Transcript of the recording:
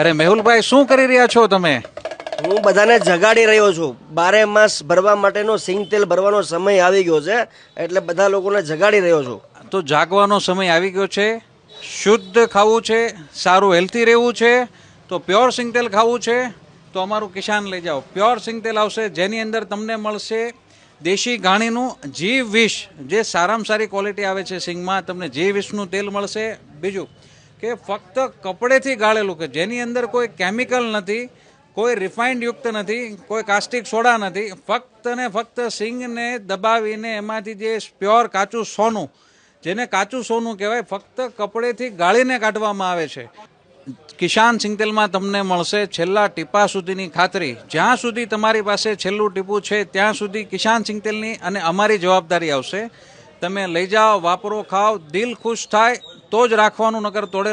અરે મેહુલભાઈ શું કરી રહ્યા છો તમે? હું બધાને જગાડી રહ્યો છું. બારે માસ ભરવા માટેનો સિંગ તેલ ભરવાનો સમય આવી ગયો છે એટલે બધા લોકોને જગાડી રહ્યો છું. તો જાગવાનો સમય આવી ગયો છે શુદ્ધ ખાવું છે સારું હેલ્થી રહેવું છે તો પ્યોર સિંગ તેલ ખાવું છે તો અમારું કિસાન લઈ જાઓ. પ્યોર સિંગ તેલ આવશે જેની અંદર તમને મળશે દેશી ઘાણીનું જીવ વિષ જે સારામાં સારી ક્વોલિટી આવે છે સિંગમાં તમને જીવ વિષનું તેલ મળશે. બીજું કે ફક્ત કપડેથી ગાળેલું કે જેની અંદર કોઈ કેમિકલ નથી, કોઈ રિફાઇન્ડ યુક્ત નથી, કોઈ કાસ્ટિક સોડા નથી, ફક્ત ને ફક્ત સિંગને દબાવીને એમાંથી જે પ્યોર કાચું સોનું, જેને કાચું સોનું કહેવાય, ફક્ત કપડેથી ગાળીને કાઢવામાં આવે છે. કિસાન સિંગતેલમાં તમને મળશે છેલ્લા ટીપા સુધીની ખાતરી. જ્યાં સુધી તમારી પાસે છેલ્લું ટીપું છે, ત્યાં સુધી કિસાન સિંગતેલની અને અમારી જવાબદારી આવશે. તમે લઈ જાઓ, વાપરો, ખાઓ, દિલ ખુશ થાય. તો જ રાખવાનું નગર તોડે